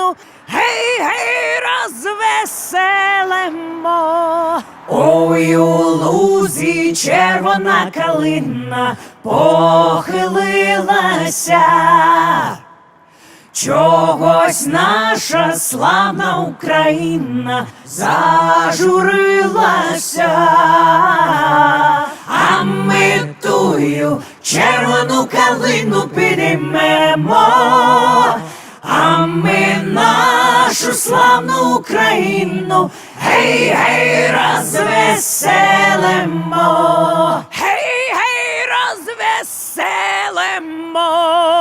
Україну гей, гей, розвеселимо. Ой, у лузі червона калина похилилася. Чогось наша славна Україна зажурилася, а ми тую червону калину підіймемо, ми нашу славну Україну гей, гей, розвеселимо, гей, гей, розвеселимо.